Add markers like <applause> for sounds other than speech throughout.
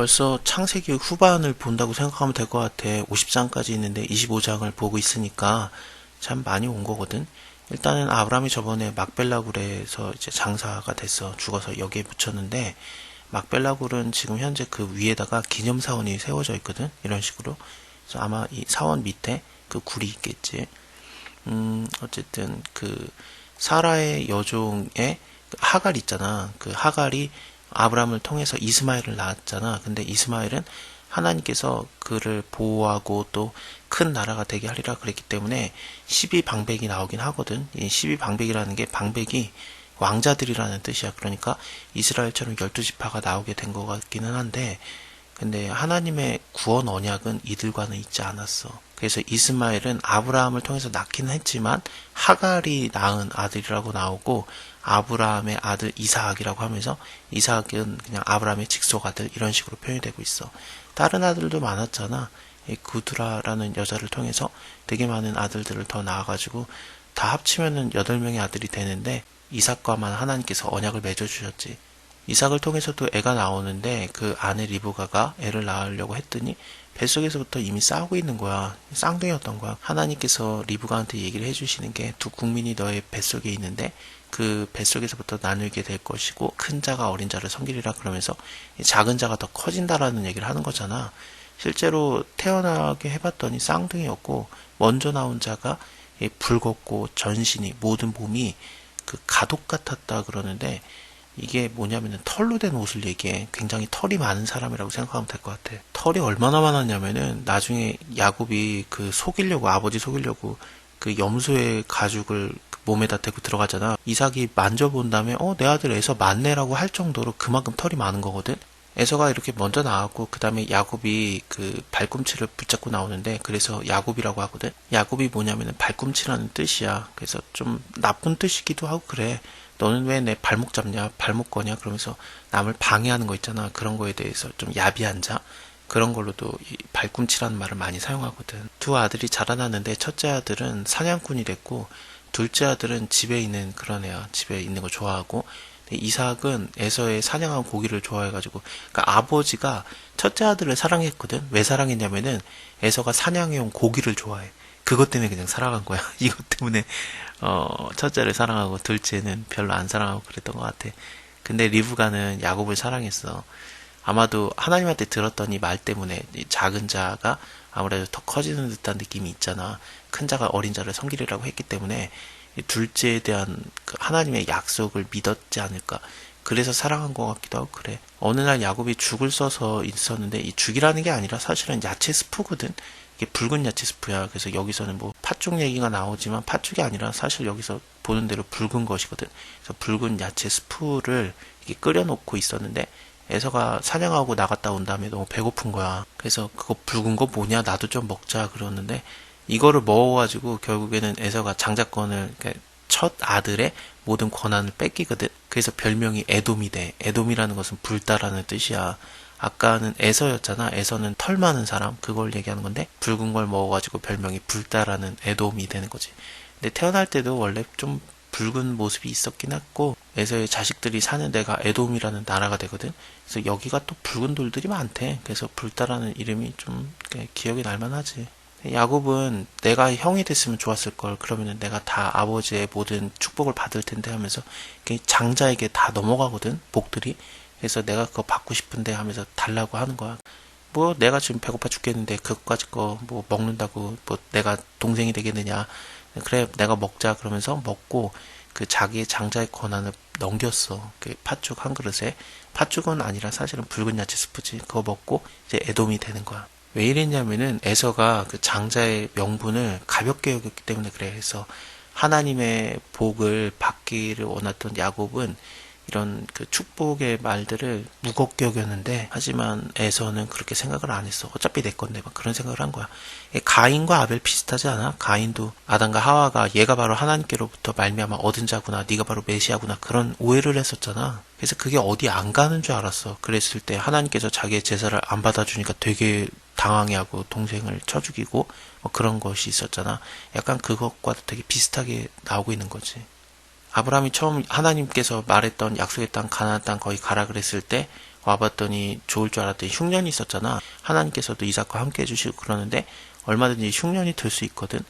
벌써 창세기 후반을 본다고 생각하면 될 것 같아. 50장까지 있는데 25장을 보고 있으니까 참 많이 온 거거든. 일단은 아브라함이 저번에 막벨라굴에서 이제 장사가 됐어. 죽어서 여기에 붙였는데 막벨라굴은 지금 현재 그 위에다가 기념 사원이 세워져 있거든. 이런 식으로. 그래서 아마 이 사원 밑에 그 굴이 있겠지. 음, 어쨌든 그 사라의 여종의 그 하갈 있잖아. 그 하갈이 아브라함을 통해서 이스마엘을 낳았잖아. 근데 이스마엘은 하나님께서 그를 보호하고 또 큰 나라가 되게 하리라 그랬기 때문에 12 방백이 나오긴 하거든. 이 12 방백이라는 게 방백이 왕자들이라는 뜻이야. 그러니까 이스라엘처럼 12지파가 나오게 된 것 같기는 한데 근데 하나님의 구원 언약은 이들과는 있지 않았어. 그래서 이스마엘은 아브라함을 통해서 낳기는 했지만 하갈이 낳은 아들이라고 나오고 아브라함의 아들 이사학이라고 하면서 이사학은 그냥 아브라함의 직속 아들 이런 식으로 표현이 되고 있어. 다른 아들도 많았잖아. 이 구드라라는 여자를 통해서 되게 많은 아들들을 더 낳아가지고 다 합치면은 여덟 명의 아들이 되는데 이삭과만 하나님께서 언약을 맺어주셨지. 이삭을 통해서도 애가 나오는데 그 아내 리브가가 애를 낳으려고 했더니 뱃속에서부터 이미 싸우고 있는 거야. 쌍둥이였던 거야. 하나님께서 리브가한테 얘기를 해주시는 게 두 국민이 너의 뱃속에 있는데 그 뱃속에서부터 나누게 될 것이고 큰 자가 어린 자를 섬기리라 그러면서 작은 자가 더 커진다라는 얘기를 하는 거잖아. 실제로 태어나게 해봤더니 쌍둥이였고 먼저 나온 자가 붉었고 전신이 모든 몸이 그 가독 같았다 그러는데 이게 뭐냐면은 털로 된 옷을 얘기해. 굉장히 털이 많은 사람이라고 생각하면 될 것 같아. 털이 얼마나 많았냐면은 나중에 야곱이 그 속이려고 아버지 속이려고 그 염소의 가죽을 몸에다 대고 들어가잖아. 이삭이 만져본 다음에 어 내 아들 에서 맞네라고 할 정도로 그만큼 털이 많은 거거든. 에서가 이렇게 먼저 나왔고 그 다음에 야곱이 그 발꿈치를 붙잡고 나오는데 그래서 야곱이라고 하거든. 야곱이 뭐냐면은 발꿈치라는 뜻이야. 그래서 좀 나쁜 뜻이기도 하고 그래. 너는 왜 내 발목 잡냐, 발목 거냐 그러면서 남을 방해하는 거 있잖아. 그런 거에 대해서 좀 야비한 자. 그런 걸로도 이 발꿈치라는 말을 많이 사용하거든. 두 아들이 자라났는데 첫째 아들은 사냥꾼이 됐고 둘째 아들은 집에 있는 그런 애야. 집에 있는 거 좋아하고 이삭은 에서의 사냥한 고기를 좋아해가지고 그러니까 아버지가 첫째 아들을 사랑했거든. 왜 사랑했냐면은 에서가 사냥해온 고기를 좋아해. 그것 때문에 그냥 사랑한 거야. <laughs> 이것 때문에 어 첫째를 사랑하고 둘째는 별로 안 사랑하고 그랬던 것 같아. 근데 리브가는 야곱을 사랑했어. 아마도 하나님한테 들었더니 말 때문에 작은 자가 아무래도 더 커지는 듯한 느낌이 있잖아. 큰 자가 어린 자를 섬기리라고 했기 때문에 둘째에 대한 그 하나님의 약속을 믿었지 않을까. 그래서 사랑한 것 같기도 하고 그래. 어느 날 야곱이 죽을 써서 있었는데 이 죽이라는 게 아니라 사실은 야채 스프거든. 이게 붉은 야채 스프야. 그래서 여기서는 뭐 팥죽 얘기가 나오지만 팥죽이 아니라 사실 여기서 보는 대로 붉은 것이거든. 그래서 붉은 야채 스프를 이렇게 끓여놓고 있었는데 에서가 사냥하고 나갔다 온 다음에 너무 배고픈 거야. 그래서 그거 붉은 거 뭐냐? 나도 좀 먹자 그러는데 이거를 먹어가지고 결국에는 장자권을 그러니까 첫 아들의 모든 권한을 뺏기거든. 그래서 별명이 에돔이 돼. 에돔이라는 것은 불다라는 뜻이야. 아까는 에서였잖아. 에서는 털 많은 사람 그걸 얘기하는 건데 붉은 걸 먹어가지고 별명이 불다라는 에돔이 되는 거지. 근데 태어날 때도 원래 좀 붉은 모습이 있었긴 했고 에서의 자식들이 사는 데가 에돔이라는 나라가 되거든. 그래서 여기가 또 붉은 돌들이 많대. 그래서 불다라는 이름이 좀 기억이 날만하지. 야곱은 내가 형이 됐으면 좋았을 걸 그러면은 내가 다 아버지의 모든 축복을 받을 텐데 하면서 장자에게 다 넘어가거든 복들이 그래서 내가 그거 받고 싶은데 하면서 달라고 하는 거야. 뭐 내가 지금 배고파 죽겠는데 그것까지 거 뭐 먹는다고 뭐 내가 동생이 되겠느냐. 그래 내가 먹자 그러면서 먹고 그 자기의 장자의 권한을 넘겼어. 그 팥죽 한 그릇에. 팥죽은 아니라 사실은 붉은 야채 스프지. 그거 먹고 이제 애돔이 되는 거야. 왜 이랬냐면은 에서가 그 장자의 명분을 가볍게 여겼기 때문에 그래. 그래서 하나님의 복을 받기를 원했던 야곱은 이런 그 축복의 말들을 무겁게 여겼는데 하지만 에서는 그렇게 생각을 안 했어. 어차피 내 건데 막 그런 생각을 한 거야. 가인과 아벨 비슷하지 않아? 가인도 아담과 하와가 얘가 바로 하나님께로부터 말미암아 얻은 자구나. 네가 바로 메시아구나. 그런 오해를 했었잖아. 그래서 그게 어디 안 가는 줄 알았어. 그랬을 때 하나님께서 자기의 제사를 안 받아주니까 되게 당황해하고 동생을 쳐 죽이고 뭐 그런 것이 있었잖아. 약간 그것과도 되게 비슷하게 나오고 있는 거지. 아브라함이 처음 하나님께서 말했던 약속의 땅 가나안 땅 거기 가라 그랬을 때 와봤더니 좋을 줄 알았더니 흉년이 있었잖아. 하나님께서도 이삭과 함께 해주시고 그러는데 얼마든지 흉년이 들수 있거든.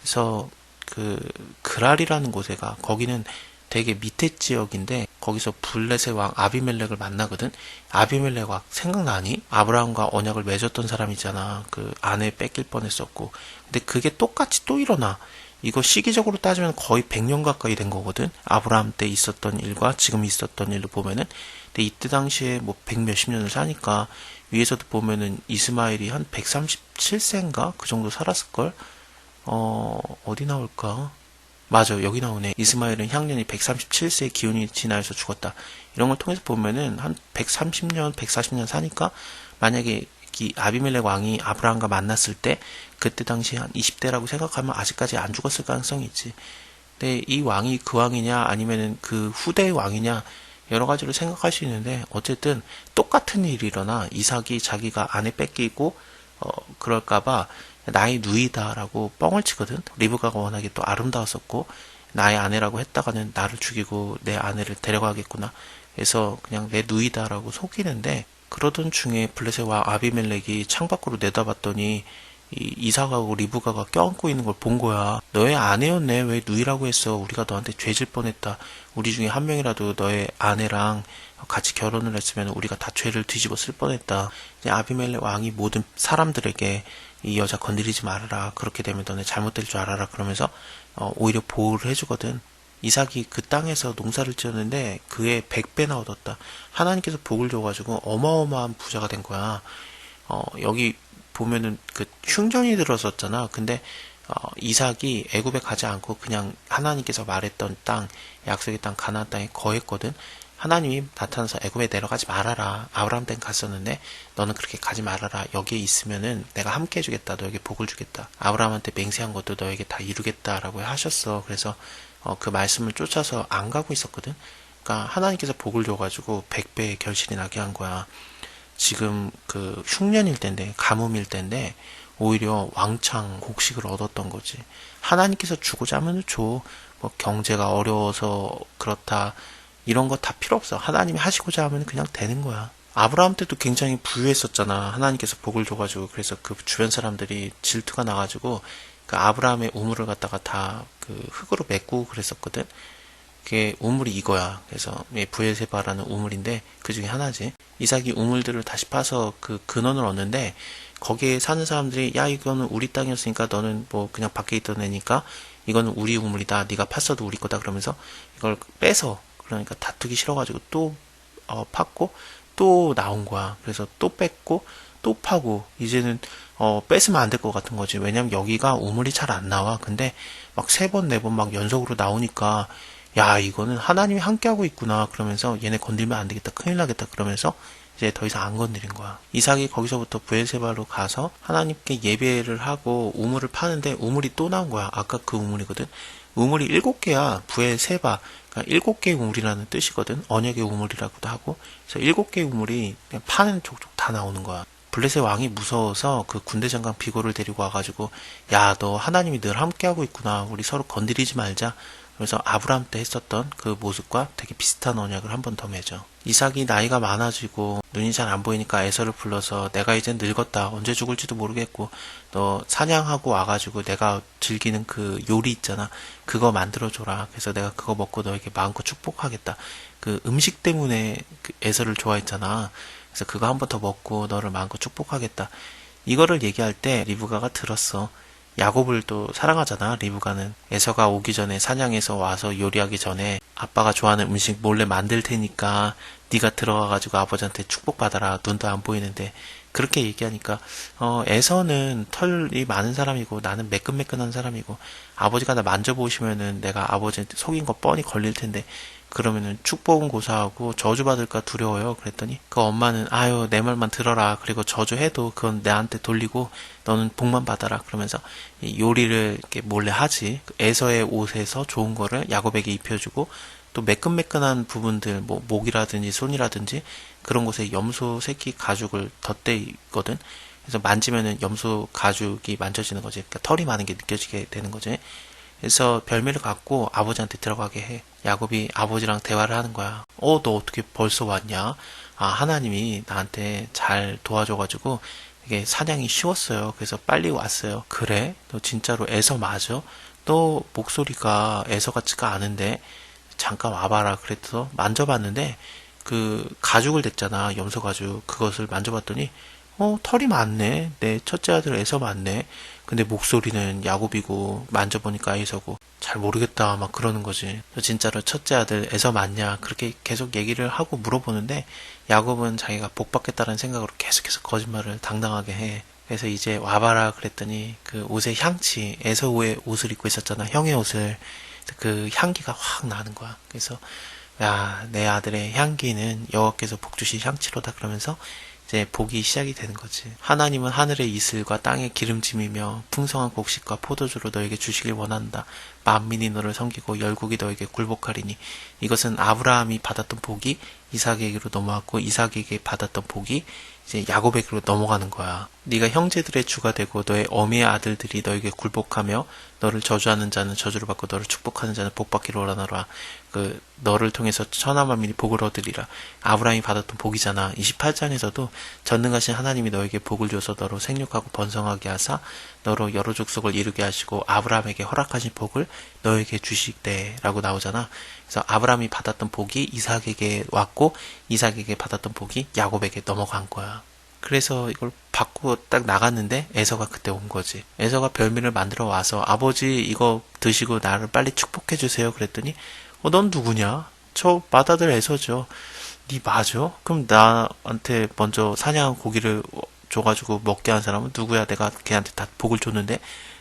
그래서 그 그랄이라는 곳에가 거기는 되게 밑에 지역인데 거기서 블레셋 왕 아비멜렉을 만나거든. 아비멜렉 왕 생각나니? 아브라함과 언약을 맺었던 사람이잖아. 그 아내 뺏길 뻔했었고. 근데 그게 똑같이 또 일어나. 이거 시기적으로 따지면 거의 100년 가까이 된 거거든. 아브라함 때 있었던 일과 지금 있었던 일로 보면은. 근데 이때 당시에 뭐 100 몇십 년을 사니까 위에서도 보면은 이스마일이 한 137세인가? 그 정도 살았을걸? 어, 어디 나올까? 맞아, 여기 나오네. 이스마일은 향년이 137세의 기운이 지나서 죽었다. 이런 걸 통해서 보면은 한 130년, 140년 사니까 만약에 이 아비멜렉 왕이 아브라함과 만났을 때 그때 당시 한 20대라고 생각하면 아직까지 안 죽었을 가능성이 있지. 근데 이 왕이 그 왕이냐 아니면은 그 후대의 왕이냐 여러 가지로 생각할 수 있는데 어쨌든 똑같은 일이 일어나 이삭이 자기가 아내 뺏기고 어 그럴까봐 나의 누이다라고 뻥을 치거든. 리브가가 워낙에 또 아름다웠었고 나의 아내라고 했다가는 나를 죽이고 내 아내를 데려가겠구나. 그래서 그냥 내 누이다라고 속이는데 그러던 중에 블레셋와 아비멜렉이 창밖으로 내다봤더니 이 이사가고 리브가가 껴안고 있는 걸 본 거야. 너의 아내였네. 왜 누이라고 했어? 우리가 너한테 죄질 뻔했다. 우리 중에 한 명이라도 너의 아내랑 같이 결혼을 했으면 우리가 다 죄를 뒤집어 쓸 뻔했다. 이제 아비멜렉 왕이 모든 사람들에게 이 여자 건드리지 말아라. 그렇게 되면 너네 잘못될 줄 알아라. 그러면서 어, 오히려 보호를 해주거든. 이삭이 그 땅에서 농사를 지었는데 그의 100배나 얻었다. 하나님께서 복을 줘가지고 어마어마한 부자가 된 거야. 어, 여기 보면은 그 흉전이 들었었잖아. 근데 어, 이삭이 애굽에 가지 않고 그냥 하나님께서 말했던 땅, 약속의 땅, 가나안 땅에 거했거든. 하나님이 나타나서 애굽에 내려가지 말아라. 아브라함 땐 갔었는데 너는 그렇게 가지 말아라. 여기에 있으면은 내가 함께 해주겠다. 너에게 복을 주겠다. 아브라함한테 맹세한 것도 너에게 다 이루겠다라고 하셨어. 그래서 어, 그 말씀을 쫓아서 안 가고 있었거든. 그러니까 하나님께서 복을 줘가지고 100배의 결실이 나게 한 거야. 지금 그 흉년일 때인데 가뭄일 때인데 오히려 왕창 곡식을 얻었던 거지. 하나님께서 주고자 하면 줘. 뭐 경제가 어려워서 그렇다. 이런 거 다 필요 없어. 하나님이 하시고자 하면 그냥 되는 거야. 아브라함 때도 굉장히 부유했었잖아. 하나님께서 복을 줘가지고 그래서 그 주변 사람들이 질투가 나가지고 그 아브라함의 우물을 갖다가 다 그 흙으로 메꾸고 그랬었거든. 그게 우물이 이거야. 그래서 부엘세바라는 우물인데 그 중에 하나지. 이삭이 우물들을 다시 파서 그 근원을 얻는데 거기에 사는 사람들이 야 이거는 우리 땅이었으니까 너는 뭐 그냥 밖에 있던 애니까 이거는 우리 우물이다. 네가 팠어도 우리 거다. 그러면서 이걸 빼서 그러니까 다투기 싫어가지고 또 어, 팠고 또 나온 거야. 그래서 또 뺐고 또 파고 이제는 어, 뺏으면 안 될 것 같은 거지. 왜냐면 여기가 우물이 잘 안 나와. 근데 막 세 번, 네 번 막 연속으로 나오니까 야, 이거는 하나님이 함께하고 있구나. 그러면서 얘네 건들면 안 되겠다. 큰일 나겠다. 그러면서 이제 더 이상 안 건드린 거야. 이삭이 거기서부터 부엘세바로 가서 하나님께 예배를 하고 우물을 파는데 우물이 또 나온 거야. 아까 그 우물이거든. 우물이 일곱 개야. 부엘세바. 그러니까 일곱 개의 우물이라는 뜻이거든. 언약의 우물이라고도 하고. 그래서 일곱 개의 우물이 파는 족족 다 나오는 거야. 블레셋 왕이 무서워서 그 군대 장관 비고를 데리고 와가지고 야 너 하나님이 늘 함께하고 있구나. 우리 서로 건드리지 말자. 그래서 아브라함 때 했었던 그 모습과 되게 비슷한 언약을 한 번 더 맺어. 이삭이 나이가 많아지고 눈이 잘 안 보이니까 에서를 불러서 내가 이제 늙었다. 언제 죽을지도 모르겠고 너 사냥하고 와가지고 내가 즐기는 그 요리 있잖아. 그거 만들어줘라. 그래서 내가 그거 먹고 너에게 마음껏 축복하겠다. 그 음식 때문에 그 에서를 좋아했잖아. 그래서 그거 한 번 더 먹고 너를 마음껏 축복하겠다. 이거를 얘기할 때 리브가가 들었어. 야곱을 또 사랑하잖아 리브가는 에서가 오기 전에 사냥해서 와서 요리하기 전에 아빠가 좋아하는 음식 몰래 만들 테니까 네가 들어가가지고 아버지한테 축복받아라 눈도 안 보이는데 그렇게 얘기하니까 어 에서는 털이 많은 사람이고 나는 매끈매끈한 사람이고 아버지가 나 만져보시면은 내가 아버지한테 속인 거 뻔히 걸릴 텐데 그러면은 축복은 고사하고 저주받을까 두려워요. 그랬더니 그 엄마는 아유 내 말만 들어라. 그리고 저주해도 그건 내한테 돌리고 너는 복만 받아라. 그러면서 요리를 이렇게 몰래 하지. 에서의 옷에서 좋은 거를 야곱에게 입혀주고 또 매끈매끈한 부분들 뭐 목이라든지 손이라든지 그런 곳에 염소 새끼 가죽을 덧대 있거든. 그래서 만지면은 염소 가죽이 만져지는 거지. 그러니까 털이 많은 게 느껴지게 되는 거지. 그래서 별미를 갖고 아버지한테 들어가게 해. 야곱이 아버지랑 대화를 하는 거야. 어, 너 어떻게 벌써 왔냐? 아, 하나님이 나한테 잘 도와줘가지고 이게 사냥이 쉬웠어요. 그래서 빨리 왔어요. 그래? 너 진짜로 에서 맞아? 너 목소리가 에서 같지가 않은데 잠깐 와봐라 그랬어. 만져봤는데 그 가죽을 댔잖아. 염소 가죽. 그것을 만져봤더니 어 털이 많네. 내 첫째 아들 에서 맞네. 근데 목소리는 야곱이고 만져보니까 에서고 잘 모르겠다 막 그러는 거지. 너 진짜로 첫째 아들 에서 맞냐? 그렇게 계속 얘기를 하고 물어보는데 야곱은 자기가 복 받겠다는 생각으로 계속해서 거짓말을 당당하게 해. 그래서 이제 와봐라 그랬더니 그 옷의 향치 에서의 옷을 입고 있었잖아. 형의 옷을 그 향기가 확 나는 거야. 그래서 야, 내 아들의 향기는 여호와께서 복 주신 향치로다 그러면서 이제 복이 시작이 되는 거지. 하나님은 하늘의 이슬과 땅의 기름짐이며 풍성한 곡식과 포도주로 너에게 주시길 원한다. 만민이 너를 섬기고 열국이 너에게 굴복하리니 이것은 아브라함이 받았던 복이 이삭에게로 넘어왔고 이삭에게 받았던 복이 이제 야곱에게로 넘어가는 거야. 네가 형제들의 주가 되고 너의 어미의 아들들이 너에게 굴복하며 너를 저주하는 자는 저주를 받고 너를 축복하는 자는 복 받기를 원하노라. 그 너를 통해서 천하 만민이 복을 얻으리라. 아브라함이 받았던 복이잖아. 28장에서도 전능하신 하나님이 너에게 복을 줘서 너로 생육하고 번성하게 하사 너로 여러 족속을 이루게 하시고 아브라함에게 허락하신 복을 너에게 주시되라고 나오잖아. 그래서 아브라함이 받았던 복이 이삭에게 왔고 이삭에게 받았던 복이 야곱에게 넘어간 거야. 그래서 이걸 받고 딱 나갔는데 에서가 그때 온 거지. 에서가 별미를 만들어 와서 아버지 이거 드시고 나를 빨리 축복해 주세요. 그랬더니 어, 넌 누구냐? 저 맏아들 에서죠. 니 맞아? 그럼 나한테 먼저 사냥한 고기를 줘가지고 먹게 한 사람은 누구야? 내가 걔한테 다 복을 줬는데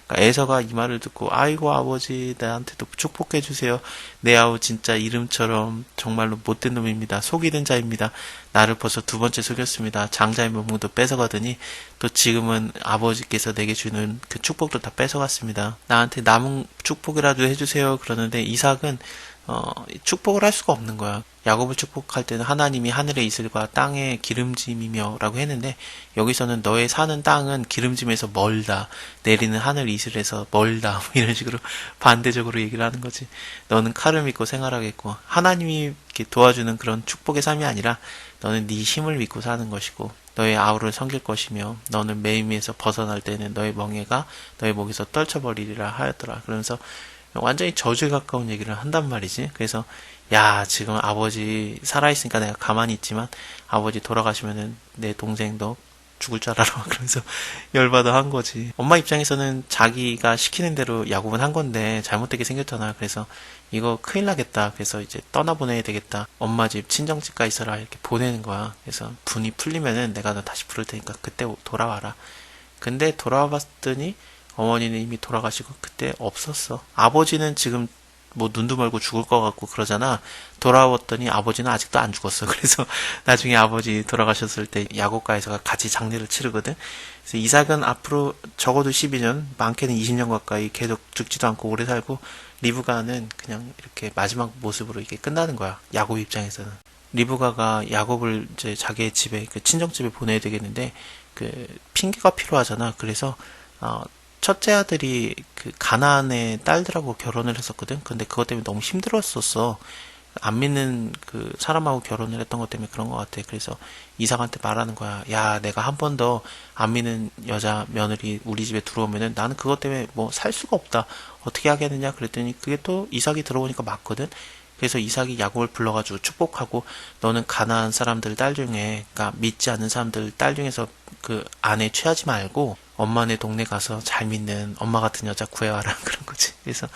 그러니까 에서가 이 말을 듣고 아이고 아버지 나한테도 축복해 주세요. 내 아우 진짜 이름처럼 정말로 못된 놈입니다. 속이는 자입니다. 나를 벌써 두 번째 속였습니다. 장자의 명목도 뺏어가더니 또 지금은 아버지께서 내게 주는 그 축복도 다 뺏어갔습니다. 나한테 남은 축복이라도 해주세요. 그러는데 이삭은 어, 축복을 할 수가 없는 거야. 야곱을 축복할 때는 하나님이 하늘의 이슬과 땅의 기름짐이며라고 했는데 여기서는 너의 사는 땅은 기름짐에서 멀다. 내리는 하늘 이슬에서 멀다. 뭐 <laughs> 이런 식으로 반대적으로 얘기를 하는 거지. 너는 칼을 믿고 생활하겠고 하나님이 도와주는 그런 축복의 삶이 아니라 너는 네 힘을 믿고 사는 것이고 너의 아우를 섬길 것이며 너는 매임에서 벗어날 때는 너의 멍에가 너의 목에서 떨쳐버리리라 하였더라. 그러면서 완전히 저주에 가까운 얘기를 한단 말이지. 그래서 야 지금 아버지 살아있으니까 내가 가만히 있지만 아버지 돌아가시면은 내 동생도 죽을 줄 알아라 <laughs> 그러면서 열받아 한 거지. 엄마 입장에서는 자기가 시키는 대로 야곱은 한 건데 잘못되게 생겼잖아. 그래서 이거 큰일 나겠다. 그래서 이제 떠나보내야 되겠다. 엄마 집 친정집 가 있어라 이렇게 보내는 거야. 그래서 분이 풀리면은 내가 너 다시 부를 테니까 그때 돌아와라. 근데 돌아와 봤더니 어머니는 이미 돌아가시고 그때 없었어. 아버지는 지금 뭐 눈도 멀고 죽을 것 같고 그러잖아. 돌아왔더니 아버지는 아직도 안 죽었어. <laughs> 그래서 나중에 아버지 돌아가셨을 때 야곱가에서 같이 장례를 치르거든. 그래서 이삭은 앞으로 적어도 12년, 많게는 20년 가까이 계속 죽지도 않고 오래 살고 리브가는 그냥 이렇게 마지막 모습으로 이게 끝나는 거야. 야곱 입장에서는. 리브가가 야곱을 이제 자기의 집에 그 친정집에 보내야 되겠는데 그 핑계가 필요하잖아. 그래서 어 첫째 아들이 그 가나안의 딸들하고 결혼을 했었거든. 근데 그것 때문에 너무 힘들었었어. 안 믿는 그 사람하고 결혼을 했던 것 때문에 그런 것 같아. 그래서 이삭한테 말하는 거야. 야, 내가 한 번 더 안 믿는 여자 며느리 우리 집에 들어오면은 나는 그것 때문에 뭐 살 수가 없다. 어떻게 하겠느냐 그랬더니 그게 또 이삭이 들어오니까 맞거든. 그래서 이삭이 야곱을 불러가지고 축복하고 너는 가나안 사람들 딸 중에 그러니까 믿지 않는 사람들 딸 중에서 그 아내 취하지 말고 엄마네 동네 가서 잘 믿는 엄마 같은 여자 구해와라 <laughs> 그런 거지. 그래서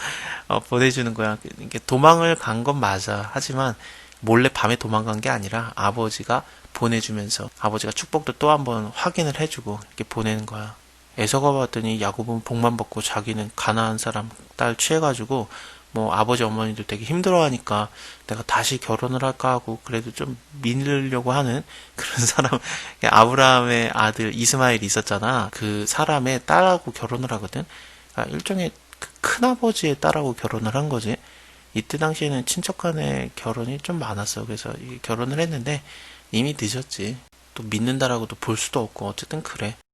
어, 보내주는 거야. 이게 도망을 간 건 맞아. 하지만 몰래 밤에 도망간 게 아니라 아버지가 보내주면서 아버지가 축복도 또 한 번 확인을 해주고 이렇게 보내는 거야. 에서가 봤더니 야곱은 복만 받고 자기는 가나안 사람 딸 취해가지고 뭐 아버지 어머니들 되게 힘들어하니까 내가 다시 결혼을 할까 하고 그래도 좀 믿으려고 하는 그런 사람. <laughs> 아브라함의 아들 이스마엘이 있었잖아. 그 사람의 딸하고 결혼을 하거든. 그러니까 일종의 그 큰아버지의 딸하고 결혼을 한 거지. 이때 당시에는 친척 간의 결혼이 좀 많았어. 그래서 결혼을 했는데 이미 늦었지. 또 믿는다라고도 볼 수도 없고 어쨌든 그래